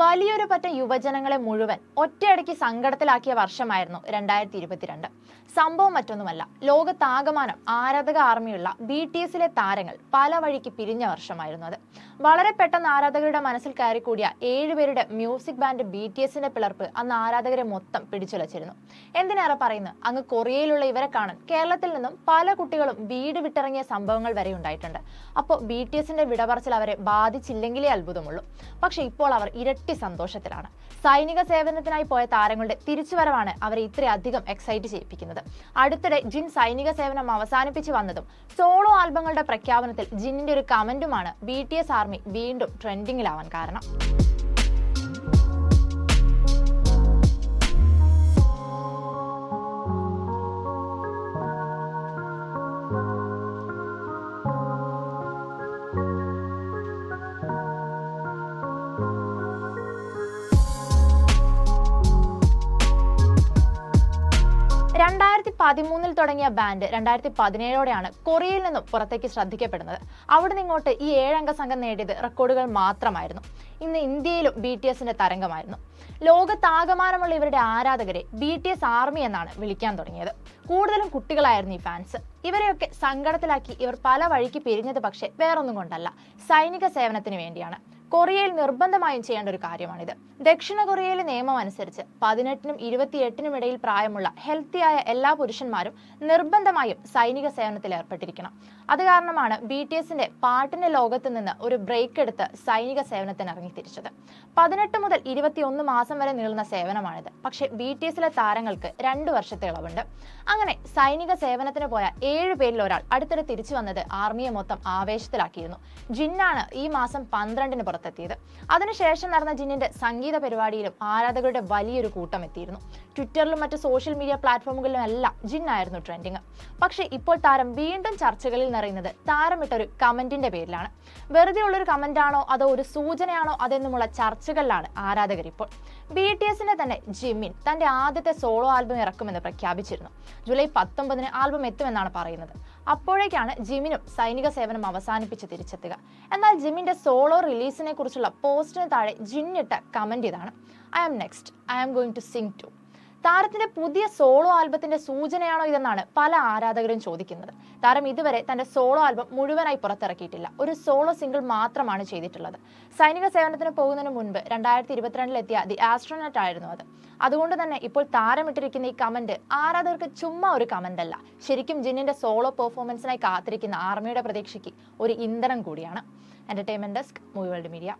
വലിയൊരു പറ്റം യുവജനങ്ങളെ മുഴുവൻ ഒറ്റയടിക്ക് സങ്കടത്തിലാക്കിയ വർഷമായിരുന്നു രണ്ടായിരത്തി ഇരുപത്തിരണ്ട് സംഭവം മറ്റൊന്നുമല്ല ലോകത്താകമാനം ആരാധക ആർമിയുള്ള ബി ടി എസിലെ താരങ്ങൾ പല വഴിക്ക് പിരിഞ്ഞ വർഷമായിരുന്നു അത്. വളരെ പെട്ടെന്ന് ആരാധകരുടെ മനസ്സിൽ കയറിക്കൂടിയ ഏഴുപേരുടെ മ്യൂസിക് ബാൻഡ് ബി ടി എസിന്റെ പിളർപ്പ് അന്ന് ആരാധകരെ മൊത്തം പിടിച്ചുലച്ചിരുന്നു. എന്തിനേറെ പറയുന്നു? അങ്ങ് കൊറിയയിലുള്ള ഇവരെ കാണാൻ കേരളത്തിൽ നിന്നും പല കുട്ടികളും വീട് വിട്ടിറങ്ങിയ സംഭവങ്ങൾ വരെ ഉണ്ടായിട്ടുണ്ട്. അപ്പോൾ ബി ടി എസിന്റെ വിടപറച്ചിൽ അവരെ ബാധിച്ചില്ലെങ്കിലേ അത്ഭുതമുള്ളൂ. പക്ഷേ ഇപ്പോൾ അവർ ഇരട്ടി സന്തോഷത്തിലാണ് സൈനിക സേവനത്തിനായി പോയ താരങ്ങളുടെ തിരിച്ചുവരവാണ് അവരെ ഇത്രയധികം എക്സൈറ്റ് ചെയ്യിപ്പിക്കുന്നത്. അടുത്തിടെ ജിൻ സൈനിക സേവനം അവസാനിപ്പിച്ച് വന്നതും സോളോ ആൽബങ്ങളുടെ പ്രഖ്യാപനത്തിൽ ജിന്നിന്റെ ഒരു കമന്റുമാണ് ബി ആർമി വീണ്ടും ട്രെൻഡിങ്ങിലാവാൻ കാരണം. പതിമൂന്നിൽ തുടങ്ങിയ ബാൻഡ് രണ്ടായിരത്തി പതിനേഴോടെയാണ് കൊറിയയിൽ നിന്നും പുറത്തേക്ക് ശ്രദ്ധിക്കപ്പെടുന്നത്. അവിടെ നിന്നിങ്ങോട്ട് ഈ ഏഴംഗ സംഘം നേടിയത് റെക്കോർഡുകൾ മാത്രമായിരുന്നു. ഇന്ന് ഇന്ത്യയിലും ബി ടി എസിന്റെ തരംഗമായിരുന്നു. ലോകത്താകമാനമുള്ള ഇവരുടെ ആരാധകരെ ബി ടി എസ് ആർമി എന്നാണ് വിളിക്കാൻ തുടങ്ങിയത്. കൂടുതലും കുട്ടികളായിരുന്നു ഈ ഫാൻസ് ഇവരെയൊക്കെ സങ്കടത്തിലാക്കി ഇവർ പല വഴിക്ക് പിരിഞ്ഞത് പക്ഷേ വേറൊന്നും കൊണ്ടല്ല. സൈനിക സേവനത്തിന് വേണ്ടിയാണ്. കൊറിയയിൽ നിർബന്ധമായും ചെയ്യേണ്ട ഒരു കാര്യമാണിത്. ദക്ഷിണ കൊറിയയിലെ നിയമം അനുസരിച്ച് പതിനെട്ടിനും ഇരുപത്തിയെട്ടിനും ഇടയിൽ പ്രായമുള്ള ഹെൽത്തിയായ എല്ലാ പുരുഷന്മാരും നിർബന്ധമായും സൈനിക സേവനത്തിൽ ഏർപ്പെട്ടിരിക്കണം. അത് കാരണമാണ് ബി ടി എസിന്റെ പാട്ടിന്റെ ലോകത്ത് നിന്ന് ഒരു ബ്രേക്ക് എടുത്ത് സൈനിക സേവനത്തിന് ഇറങ്ങി തിരിച്ചത് പതിനെട്ട് മുതൽ ഇരുപത്തിയൊന്ന് മാസം വരെ നീളുന്ന സേവനമാണിത്. പക്ഷേ ബി ടി എസിലെ താരങ്ങൾക്ക് രണ്ടു വർഷത്തെ ഇളവുണ്ട്. അങ്ങനെ സൈനിക സേവനത്തിന് പോയ ഏഴ് പേരിൽ ഒരാൾ അടുത്തിടെ തിരിച്ചു വന്നത് ആർമിയെ മൊത്തം ആവേശത്തിലാക്കിയിരുന്നു. ജിന്നാണ് ഈ മാസം പന്ത്രണ്ടിന് പുറത്തെത്തിയത് അതിനുശേഷം നടന്ന ജിന്നിന്റെ സംഗീത പരിപാടിയിലും ആരാധകരുടെ വലിയൊരു കൂട്ടം എത്തിയിരുന്നു ട്വിറ്ററിലും മറ്റ് സോഷ്യൽ മീഡിയ പ്ലാറ്റ്ഫോമുകളിലും എല്ലാം ജിന്നായിരുന്നു ട്രെൻഡിങ്. പക്ഷേ ഇപ്പോൾ താരം വീണ്ടും ചർച്ചകളിൽ നിറയുന്നത് താരമിട്ട ഒരു കമന്റിന്റെ പേരിലാണ്. വെറുതെ ഉള്ളൊരു കമന്റാണോ അതോ ഒരു സൂചനയാണോ അതെന്നുമുള്ള ചർച്ചകളിലാണ് ആരാധകർ ഇപ്പോൾ. ബി ടി എസിന്റെ തന്നെ ജിമിൻ തന്റെ ആദ്യത്തെ സോളോ ആൽബം ഇറക്കുമെന്ന് പ്രഖ്യാപിച്ചിരുന്നു. ജൂലൈ പത്തൊമ്പതിന് ആൽബം എത്തുമെന്നാണ് പറയുന്നത്. അപ്പോഴേക്കാണ് ജിമിനും സൈനിക സേവനം അവസാനിപ്പിച്ച് തിരിച്ചെത്തുക. എന്നാൽ ജിമ്മിന്റെ സോളോ റിലീസിനെ കുറിച്ചുള്ള പോസ്റ്റിന് താഴെ ജിന്നിട്ട കമന്റ് ഇതാണ് I am next I am going to sing to താരത്തിന്റെ പുതിയ സോളോ ആൽബത്തിന്റെ സൂചനയാണോ ഇതെന്നാണ് പല ആരാധകരും ചോദിക്കുന്നത്. താരം ഇതുവരെ തന്റെ സോളോ ആൽബം മുഴുവനായി പുറത്തിറക്കിയിട്ടില്ല. ഒരു സോളോ സിംഗിൾ മാത്രമാണ് ചെയ്തിട്ടുള്ളത്. സൈനിക സേവനത്തിന് പോകുന്നതിന് മുൻപ് രണ്ടായിരത്തി ഇരുപത്തിരണ്ടിലെത്തിയ ദി ആസ്ട്രോനറ്റ് ആയിരുന്നു അത്. അതുകൊണ്ട് തന്നെ ഇപ്പോൾ താരമിട്ടിരിക്കുന്ന ഈ കമന്റ് ആരാധകർക്ക് ചുമ്മാ ഒരു കമന്റ് അല്ല ശരിക്കും ജിന്നിന്റെ സോളോ പെർഫോമൻസിനായി കാത്തിരിക്കുന്ന ആർമിയുടെ പ്രതീക്ഷയ്ക്ക് ഒരു ഇന്ധനം കൂടിയാണ്. Entertainment desk movie world media